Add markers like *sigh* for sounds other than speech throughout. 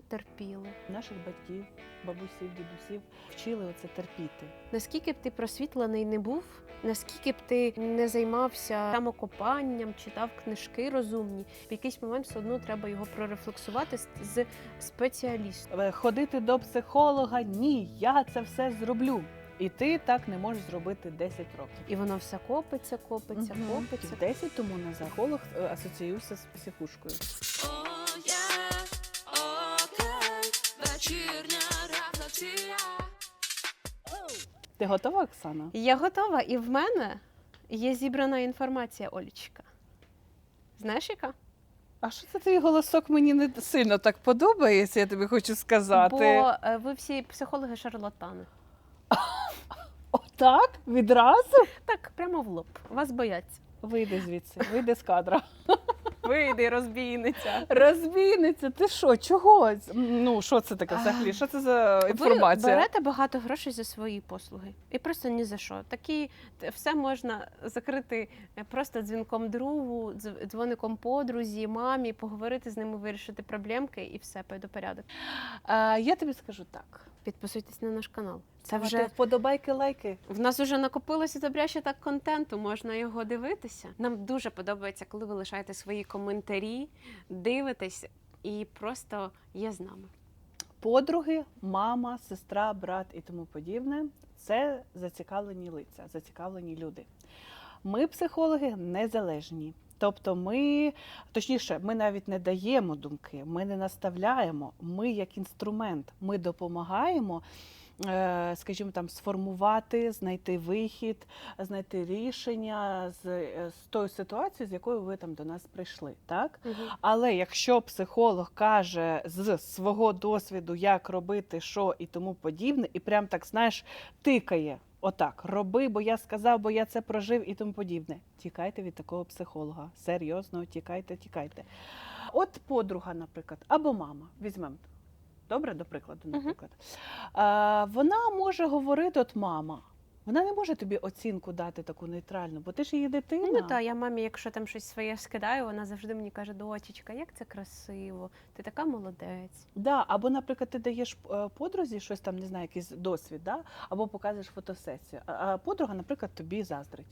ми терпіли. Наших батьків, бабусів, дідусів вчили оце терпіти. Наскільки б ти просвітлений не був, наскільки б ти не займався самокопанням, читав книжки розумні, в якийсь момент все одно треба його прорефлексувати з- спеціалістом. Е, Ходити до психолога ні, я це все зроблю. І ти так не можеш зробити 10 років. І воно все копиться, копиться, Мгм. копиться. 10 тому на психолог е, асоціюється з психушкою. Ти готова, Оксана? Я готова, і в мене є зібрана інформація, Олічка. Знаєш, яка? А що це твій голосок мені не сильно так подобається, я тобі хочу сказати. Бо е, ви всі психологи шарлатани. *laughs* Отак? Відразу? Так, прямо в лоб. Вас бояться. Вийди звідси, вийди з кадра. *laughs* Вийди, розбійниця. Розбійниця, ти що? Чого? Ну, що це таке взагалі? Що це за інформація? Ви берете багато грошей за свої послуги. І просто ні за що. Такі все можна закрити е, просто дзвінком другу, дз- дзвоником подрузі, мамі, поговорити з ними, вирішити проблемки і все, пойду порядок. Я тобі скажу так. Підписуйтесь на наш канал. Це Ставте вже вподобайки, лайки. в нас вже накопилося добряще так контенту, можна його дивитися. Нам дуже подобається, коли ви лишаєте свої коментарі, дивитесь і просто є з нами. Подруги, мама, сестра, брат і тому подібне це зацікавлені лиця, зацікавлені люди. Ми, психологи, незалежні. Тобто ми, точніше, ми навіть не даємо думки, ми не наставляємо, ми як інструмент, ми допомагаємо, е, скажімо там, сформувати, знайти вихід, знайти рішення з, е, з тою ситуацією, з якою ви там до нас прийшли. Так? Але якщо психолог каже з свого досвіду, як робити, що і тому подібне, і прям так знаєш, тикає. Отак, роби, бо я сказав, бо я це прожив і тому подібне. Тікайте від такого психолога. Серйозно, тікайте, тікайте. От подруга, наприклад, або мама, візьмемо. Добре, до прикладу, наприклад. А, вона може говорити, от мама. Вона не може тобі оцінку дати таку нейтральну, бо ти ж її дитина. Ну та я мамі, якщо там щось своє скидаю, вона завжди мені каже: дочечка, як це красиво, ти така молодець. Да, або, наприклад, ти даєш е, подрузі щось там, не знаю, якийсь досвід, да? або показуєш фотосесію. А подруга, наприклад, тобі заздрить.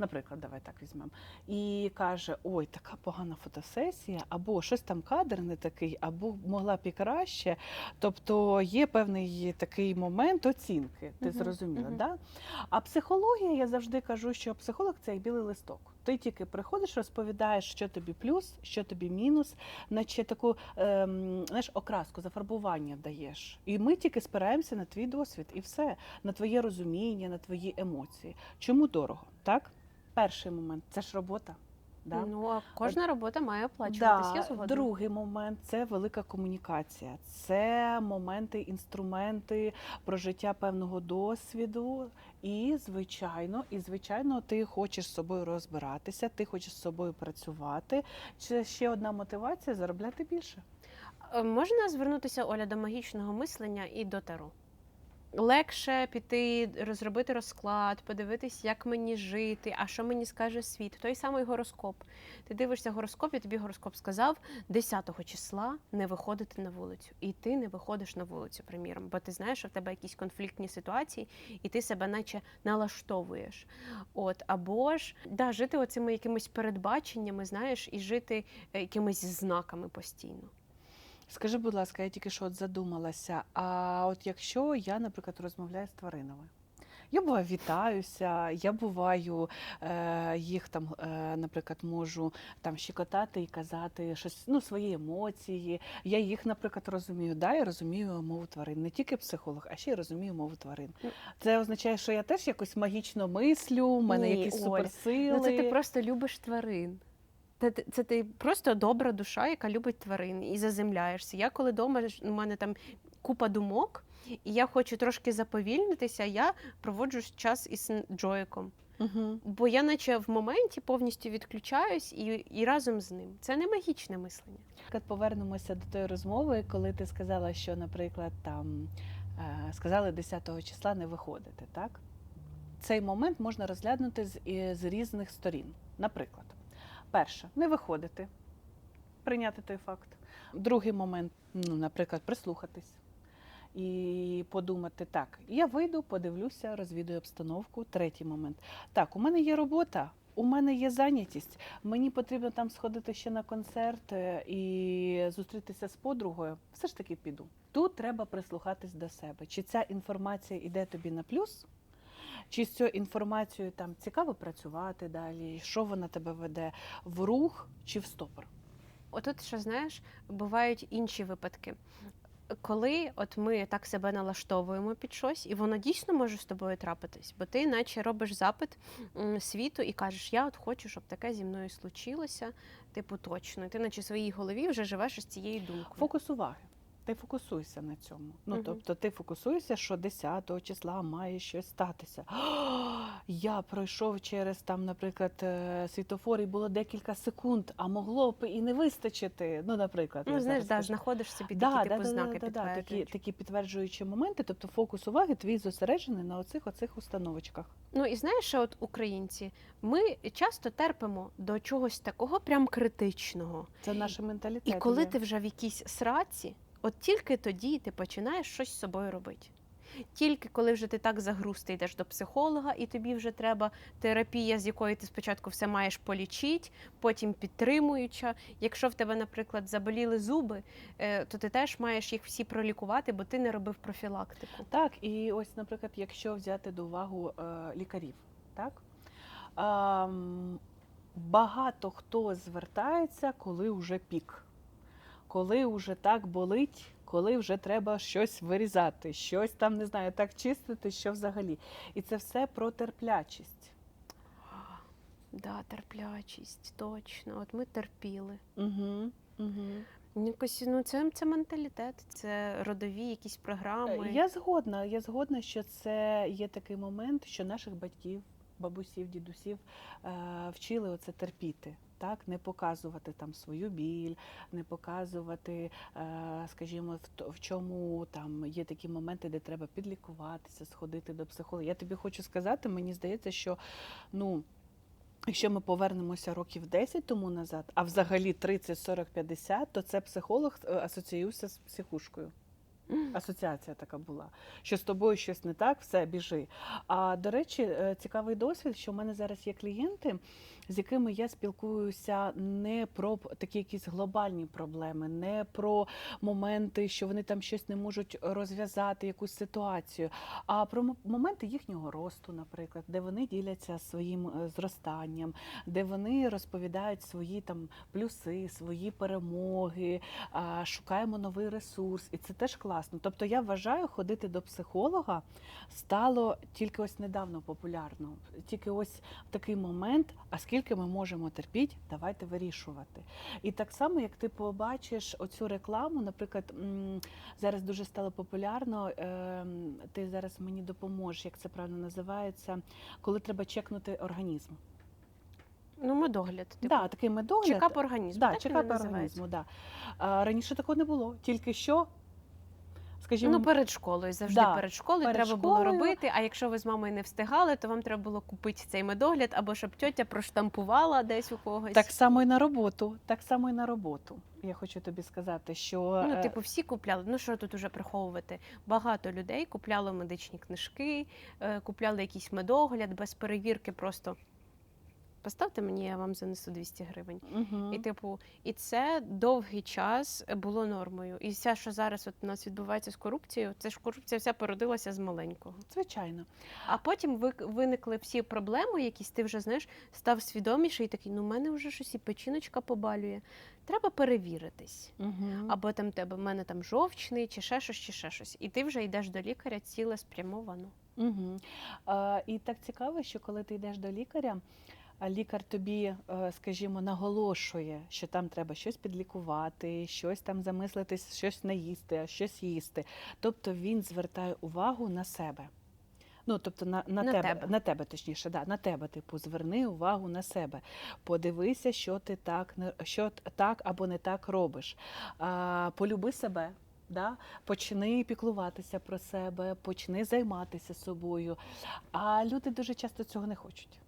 Наприклад, давай так візьмемо. І каже: ой, така погана фотосесія, або щось там кадр не такий, або могла б і краще. Тобто є певний такий момент оцінки, ти Мгм, зрозуміла, мгм. да? А психологія, я завжди кажу, що психолог це як білий листок. Ти тільки приходиш, розповідаєш, що тобі плюс, що тобі мінус, наче таку ем, знаєш, окраску, зафарбування даєш. І ми тільки спираємося на твій досвід, і все, на твоє розуміння, на твої емоції. Чому дорого? Так? Перший момент це ж робота. Да? Ну а кожна робота має оплачуватись. Я Да, згодна. другий момент це велика комунікація. Це моменти, інструменти прожиття певного досвіду. І, звичайно, і звичайно, ти хочеш з собою розбиратися, ти хочеш з собою працювати. Це ще одна мотивація заробляти більше. Е, Можна звернутися Оля до магічного мислення і до таро. Легше піти, розробити розклад, подивитись, як мені жити, а що мені скаже світ. Той самий гороскоп. Ти дивишся гороскоп, і тобі гороскоп сказав 10 числа не виходити на вулицю. І ти не виходиш на вулицю, приміром, бо ти знаєш, що в тебе якісь конфліктні ситуації, і ти себе наче налаштовуєш. От, або ж да, жити оцими якимись передбаченнями, знаєш, і жити е, якимись знаками постійно. Скажи, будь ласка, я тільки що от задумалася. А от якщо я, наприклад, розмовляю з тваринами. Я буваю вітаюся, я буваю е, їх там, е, наприклад, можу там щекотати і казати щось, ну, свої емоції. Я їх, наприклад, розумію. Да, я розумію мову тварин. Не тільки психолог, а ще й розумію мову тварин. Це означає, що я теж якось магічно мислю, у мене Ні, якісь Оль, суперсили. Ну, це ти просто любиш тварин. Це, це ти просто добра душа, яка любить тварин, і заземляєшся. Я коли вдома у мене там купа думок, і я хочу трошки заповільнитися, я проводжу час із Джоїком. Угу. Бо я, наче в моменті, повністю відключаюсь і, і разом з ним. Це не магічне мислення. Наприклад, повернемося до тої розмови, коли ти сказала, що, наприклад, там е, сказали 10 числа не виходити, так? Цей момент можна розглянути з, з різних сторін. Наприклад, перше, не виходити, прийняти той факт. Другий момент Ну, наприклад, прислухатись і подумати, так, я вийду, подивлюся, розвідую обстановку. Третій момент. Так, у мене є робота. У мене є зайнятість, мені потрібно там сходити ще на концерт е, і зустрітися з подругою. Все ж таки піду. Тут треба прислухатись до себе. Чи ця інформація йде тобі на плюс, чи з цією інформацією там цікаво працювати далі, що вона тебе веде в рух чи в стопор? Отут ще знаєш, бувають інші випадки. Коли от ми так себе налаштовуємо під щось, і воно дійсно може з тобою трапитись, бо ти наче робиш запит світу і кажеш, я от хочу, щоб таке зі мною случилося, типу точно. І ти наче в своїй голові вже живеш із цією думкою. Фокус уваги. Ти фокусуйся на цьому. Ну, Мгм. тобто ти фокусуєшся, що 10 числа має щось статися. *gasps* Я пройшов через там, наприклад, е, світофор і було декілька секунд, а могло б і не вистачити. Ну, наприклад, Ну, знаєш, да, знаходиш собі Да, такі да, типу да, знаки да, да, такі, такі підтверджуючі моменти, тобто фокус уваги твій зосереджений на оцих оцих установочках. Ну і знаєш, що от українці, ми часто терпимо до чогось такого прям критичного. Це наш менталітет. І коли є. ти вже в якійсь сраці, от тільки тоді ти починаєш щось з собою робити. Тільки коли вже ти так загруз, йдеш до психолога, і тобі вже треба терапія, з якої ти спочатку все маєш полічити, потім підтримуюча. Якщо в тебе, наприклад, заболіли зуби, е, то ти теж маєш їх всі пролікувати, бо ти не робив профілактику. Так, і ось, наприклад, якщо взяти до уваги е, лікарів, так багато хто звертається, коли вже пік, коли вже так болить, коли вже треба щось вирізати, щось там не знаю, так чистити, що взагалі. І це все про терплячість. Да, терплячість, точно. От ми терпіли. Угу, угу. Якось ну це, це менталітет, це родові якісь програми. Е, Я згодна. Я згодна, що це є такий момент, що наших батьків, бабусів, дідусів е, вчили оце терпіти. Так, не показувати там свою біль, не показувати, е, скажімо, в, чому там є такі моменти, де треба підлікуватися, сходити до психолога. Я тобі хочу сказати, мені здається, що ну. Якщо ми повернемося років 10 тому назад, а взагалі 30, 40, 50, то це психолог е, асоціюється з психушкою асоціація така була, що з тобою щось не так, все, біжи. А до речі, е, цікавий досвід, що в мене зараз є клієнти, з якими я спілкуюся не про такі якісь глобальні проблеми, не про моменти, що вони там щось не можуть розв'язати, якусь ситуацію, а про моменти їхнього росту, наприклад, де вони діляться своїм е, зростанням, де вони розповідають свої там плюси, свої перемоги, шукаємо новий ресурс, і це теж класно. Тобто я вважаю, ходити до психолога стало тільки ось недавно популярно. Тільки ось в такий момент, а скільки ми можемо терпіти, давайте вирішувати. І так само, як ти побачиш оцю рекламу, наприклад, зараз дуже стало популярно. ем, Ти зараз мені допоможеш, як це правильно називається, коли треба чекнути організм. Ну, медогляд. Типу. Да, такий медогляд. Чекап організму. Да, так чекап організму, да. А, раніше такого не було. Тільки що, скажімо, Ну, перед школою, завжди Да, перед школою перед треба було робити. А якщо ви з мамою не встигали, то вам треба було купити цей медогляд, або щоб тьотя проштампувала десь у когось. так само і на роботу. Так само і на роботу. Я хочу тобі сказати, що Ну, е, типу, всі купляли. Ну що тут уже приховувати? Багато людей купляли медичні книжки, е, купляли якийсь медогляд без перевірки. Просто поставте мені, я вам занесу 200 гривень. мгм. І типу, і це довгий час було нормою. І все, що зараз от у нас відбувається з корупцією, це ж корупція вся породилася з маленького. звичайно. А потім ви- виникли всі проблеми, якісь ти вже знаєш, став свідоміший і такий, ну в мене вже щось і печіночка побалює. Треба перевіритись. Мгм. Або там тебе в мене там жовчний, чи ще щось, чи ще щось. І ти вже йдеш до лікаря ціле спрямовано. Угу. А, і так цікаво, що коли ти йдеш до лікаря, а лікар тобі, е, скажімо, наголошує, що там треба щось підлікувати, щось там замислитись, щось не їсти, а щось їсти. Тобто він звертає увагу на себе. Ну, тобто на, на, На тебе, тебе. на тебе, точніше, да, на тебе, типу, зверни увагу на себе. Подивися, що ти так, що так або не так робиш. А, полюби себе. Да? Почни піклуватися про себе, почни займатися собою. А люди дуже часто цього не хочуть.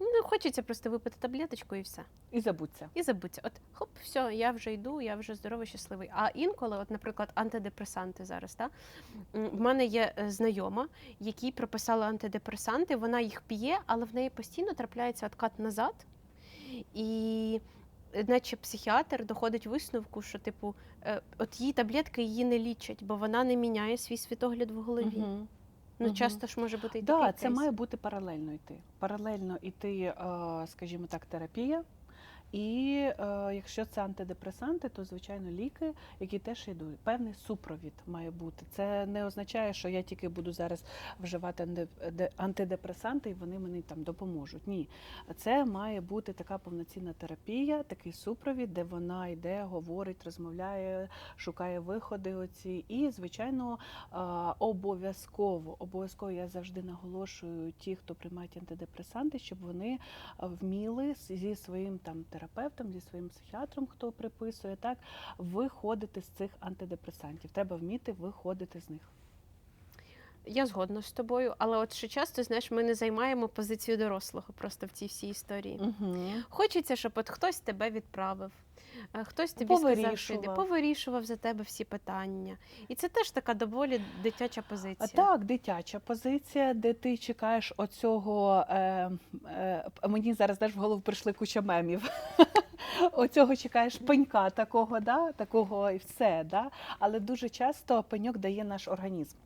Ну, хочеться просто випити таблеточку і все. І забудься. І забудься. От хоп, все, я вже йду, я вже здоровий, щасливий. А інколи, от, наприклад, антидепресанти зараз, та? в мене є е, знайома, якій прописали антидепресанти, вона їх п'є, але в неї постійно трапляється откат назад. І е, наче психіатр доходить висновку, що, типу, е, от її таблетки її не лічать, бо вона не міняє свій світогляд в голові. Мгм. Ну, угу. часто ж може бути і Да, такий це кейс. має бути паралельно йти. Паралельно йти, е, скажімо так, терапія. І е, якщо це антидепресанти, то звичайно ліки, які теж йдуть. Певний супровід має бути. Це не означає, що я тільки буду зараз вживати де- антидепресанти, і вони мені там допоможуть. Ні, це має бути така повноцінна терапія, такий супровід, де вона йде, говорить, розмовляє, шукає виходи. Оці. І звичайно, а, обов'язково, обов'язково я завжди наголошую ті, хто приймають антидепресанти, щоб вони вміли зі своїм там терапевтом, зі своїм психіатром, хто приписує, так виходити з цих антидепресантів. Треба вміти виходити з них. Я згодна з тобою, але от ще часто, знаєш, ми не займаємо позицію дорослого просто в цій всій історії. Угу. Хочеться, щоб от хтось тебе відправив, хтось тобі сказав, що йди, Повирішував. повирішував за тебе всі питання. І це теж така доволі дитяча позиція. Так, дитяча позиція, де ти чекаєш оцього. Е, е, мені зараз теж в голову прийшли куча мемів. *laughs* Оцього чекаєш пенька такого, да? такого і все. Да? Але дуже часто пеньок дає наш організм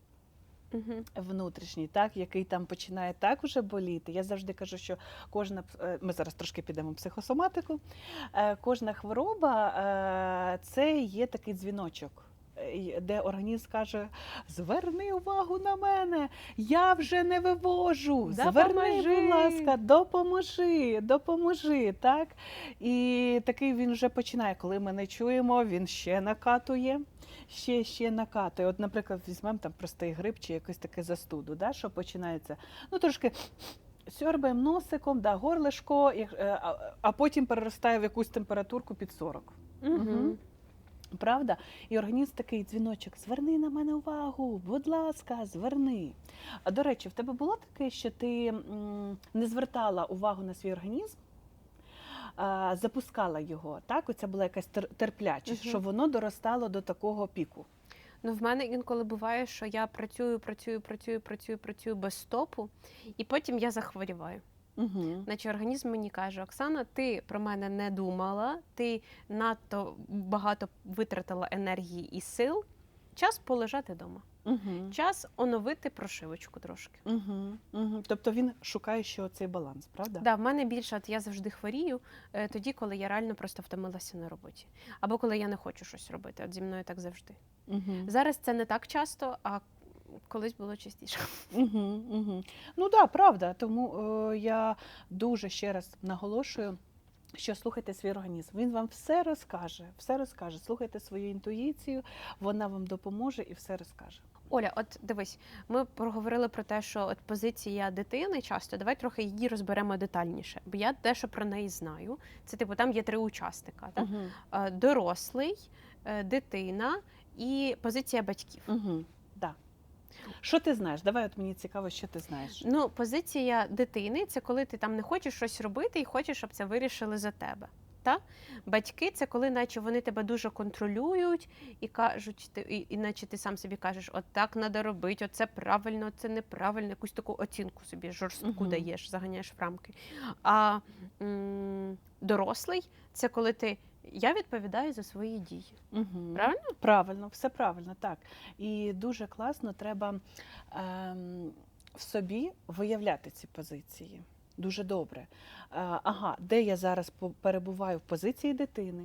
Угу. внутрішній, так, який там починає так уже боліти. Я завжди кажу, що кожна е, ми зараз трошки підемо в психосоматику. е, Кожна хвороба е, це є такий дзвіночок. Е, Де організм каже: зверни увагу на мене, я вже не вивожу. Зверни, Допоможи!» будь ласка, допоможи, допоможи. Так? І такий він вже починає. Коли ми не чуємо, він ще накатує ще ще накатує. От, наприклад, візьмемо там простий гриб чи якусь таке застуду, да, що починається. Ну, трошки сьорбаємо носиком, да, горлишко, е, а, а потім переростає в якусь температурку під 40. Угу. Правда? І організм такий дзвіночок: зверни на мене увагу, будь ласка, зверни. А до речі, в тебе було таке, що ти не звертала увагу на свій організм, а, запускала його. Так, оця була якась терплячість, Мгм. що воно доростало до такого піку. Ну, в мене інколи буває, що я працюю, працюю, працюю, працюю, працюю без стопу, і потім я захворіваю. Угу. Наче організм мені каже: Оксана, ти про мене не думала, ти надто багато витратила енергії і сил. Час полежати вдома. Угу. Час оновити прошивочку трошки. Угу. Угу. Тобто він шукає ще цей баланс, правда? Да, в мене більше, от я завжди хворію е, тоді, коли я реально просто втомилася на роботі. Або коли я не хочу щось робити. От зі мною так завжди. Угу. Зараз це не так часто, а колись було частіше. Угу. Угу. Ну так, да, правда. Тому е, я дуже ще раз наголошую. Що слухайте свій організм, він вам все розкаже, все розкаже. Слухайте свою інтуїцію, вона вам допоможе і все розкаже. Оля, от дивись, ми проговорили про те, що от позиція дитини часто. Давай трохи її розберемо детальніше, бо я дещо про неї знаю. Це типу там є три учасника: так? Угу. Дорослий, е, дитина і позиція батьків. Угу. Що ти знаєш? Давай, от мені цікаво, що ти знаєш. Ну, позиція дитини це коли ти там не хочеш щось робити і хочеш, щоб це вирішили за тебе. Та? Батьки це коли, наче вони тебе дуже контролюють і кажуть, ти, і, і наче ти сам собі кажеш, от так треба робити, от це правильно, це неправильно, якусь таку оцінку собі жорстку Мгм. даєш, заганяєш в рамки. А м, дорослий це коли ти я відповідаю за свої дії. Угу. Правильно? Правильно, все правильно, так. І дуже класно треба ем, в собі виявляти ці позиції. Дуже добре. Е, ага, де я зараз перебуваю в позиції дитини,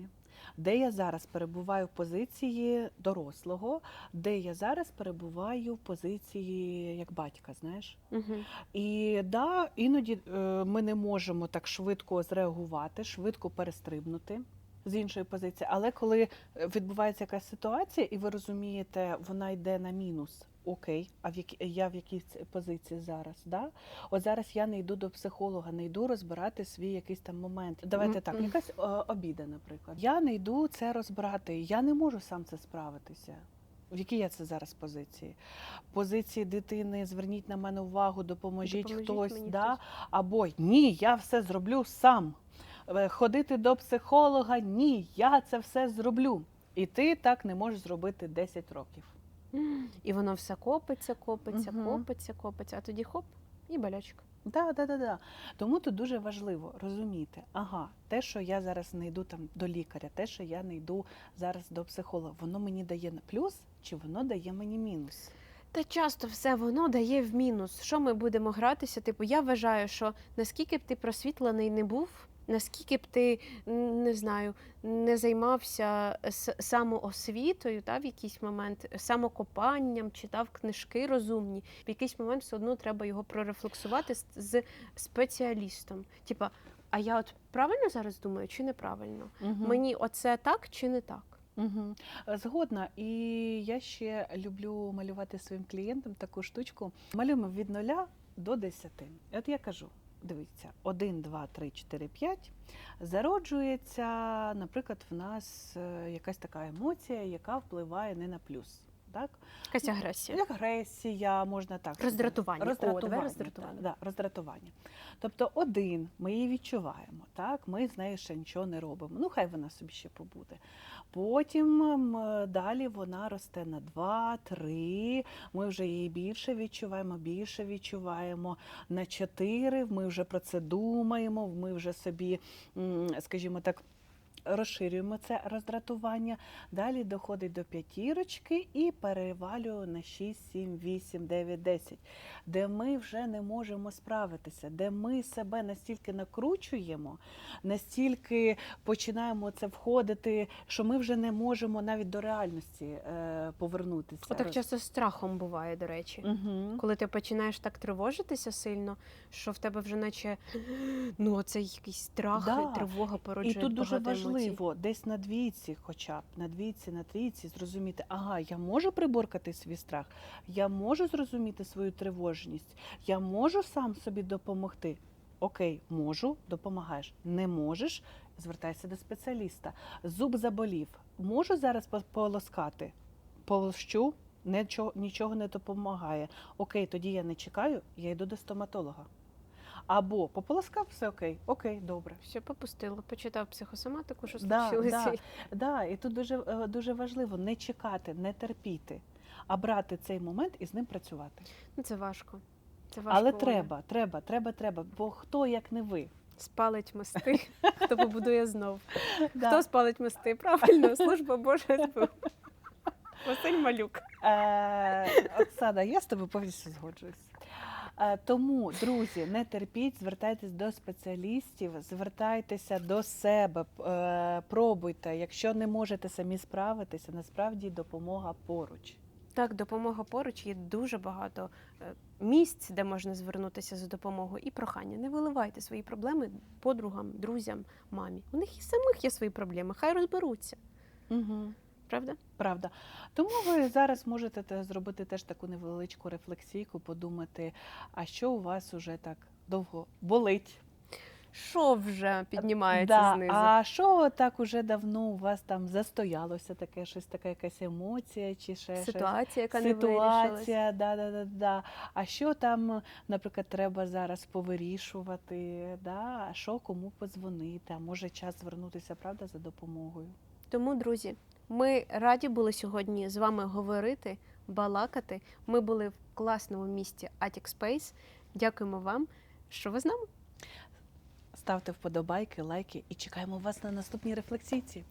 де я зараз перебуваю в позиції дорослого, де я зараз перебуваю в позиції як батька, знаєш? Угу. І да, іноді е, ми не можемо так швидко зреагувати, швидко перестрибнути з іншої позиції. Але коли е, відбувається якась ситуація, і ви розумієте, вона йде на мінус. Окей, а в які я в якій позиції зараз? Да? От зараз я не йду до психолога, не йду розбирати свій якийсь там момент. Давайте так, якась обіда, наприклад. Я не йду це розбирати. Я не можу сам це справитися. В якій я це зараз позиції? Позиції дитини, зверніть на мене увагу, допоможіть, Допоможіть хтось, да? хтось. або ні, я все зроблю сам. Е, Ходити до психолога, ні, я це все зроблю. І ти так не можеш зробити 10 років. *gasps* І воно все копиться, копиться, Мгм. копиться, копиться, а тоді хоп, і болячка. Да, да, да, да. Тому тут дуже важливо розуміти, ага, те, що я зараз не йду там до лікаря, те, що я не йду зараз до психолога, воно мені дає на плюс чи воно дає мені мінус? Та часто все воно дає в мінус. Що ми будемо гратися? Типу, я вважаю, що наскільки б ти просвітлений не був, наскільки б ти не знаю, не займався самоосвітою, та, в якийсь момент, самокопанням, читав книжки розумні, в якийсь момент все одно треба його прорефлексувати з, з спеціалістом. Типа, а я от правильно зараз думаю, чи неправильно? Угу. Мені оце так чи не так? Угу. Згодна. І я ще люблю малювати своїм клієнтам таку штучку. Малюємо від нуля до 10. От я кажу: дивіться, 1, 2, 3, 4, 5. Зароджується, наприклад, в нас е, якась така емоція, яка впливає не на плюс. Так? Якась агресія. Як агресія, можна так. сказати. Роздратування. О, Роздратування. роздратування. так, Да, роздратування. Тобто один, ми її відчуваємо, так? ми з нею ще нічого не робимо. Ну, хай вона собі ще побуде. Потім далі вона росте на два, три. Ми вже її більше відчуваємо, більше відчуваємо. На чотири ми вже про це думаємо, ми вже собі, скажімо так, розширюємо це роздратування. Далі доходить до п'ятірочки і перевалює на 6, 7, 8, 9, 10, де ми вже не можемо справитися, де ми себе настільки накручуємо, настільки починаємо це входити, що ми вже не можемо навіть до реальності е, повернутися. Отак часто з страхом буває, до речі. Угу. Коли ти починаєш так тривожитися сильно, що в тебе вже наче ну оцей якийсь страх, Да. і тривога І тут дуже багато емоцій. важливо десь на двійці, хоча б на двійці, на трійці, зрозуміти, ага, я можу приборкати свій страх, я можу зрозуміти свою тривожність, я можу сам собі допомогти. Окей, можу, допомагаєш. Не можеш, звертайся до спеціаліста. Зуб заболів. Можу зараз по- полоскати? Полощу, нічого, нічого не допомагає. Окей, тоді я не чекаю, я йду до стоматолога. Або пополоскав, все окей, окей, добре. Все попустило, почитав психосоматику, що Да, да. Да, і тут дуже, е, дуже важливо не чекати, не терпіти, а брати цей момент і з ним працювати. Ну, Це важко. Це важко. Але треба, треба, треба, треба. Бо хто як не ви? Спалить мости, *laughs* хто побудує знов. Да. Хто спалить мости? Правильно, служба Божа. Василь Малюк. Е, Оксана, я з тобою повністю згоджуюсь. Е, Тому, друзі, не терпіть, звертайтесь до спеціалістів, звертайтеся до себе, е, пробуйте. Якщо не можете самі справитися, насправді допомога поруч. Так, допомога поруч є дуже багато е, місць, де можна звернутися за допомогою. І прохання, не виливайте свої проблеми подругам, друзям, мамі. У них і самих є свої проблеми, хай розберуться. Угу. Правда? Правда. Тому ви зараз можете зробити теж таку невеличку рефлексійку, подумати, а що у вас уже так довго болить. Що вже піднімається да, знизу? А що так уже давно у вас там застоялося таке, щось така якась емоція чи ще щось? Ситуація, яка не да, да, да, да. А що там, наприклад, треба зараз повирішувати? Да? А що кому подзвонити? А може час звернутися, правда, за допомогою? Тому, друзі, ми раді були сьогодні з вами говорити, балакати. Ми були в класному місті Attic Space. Дякуємо вам, що ви з нами. Ставте вподобайки, лайки і чекаємо вас на наступній рефлексійці.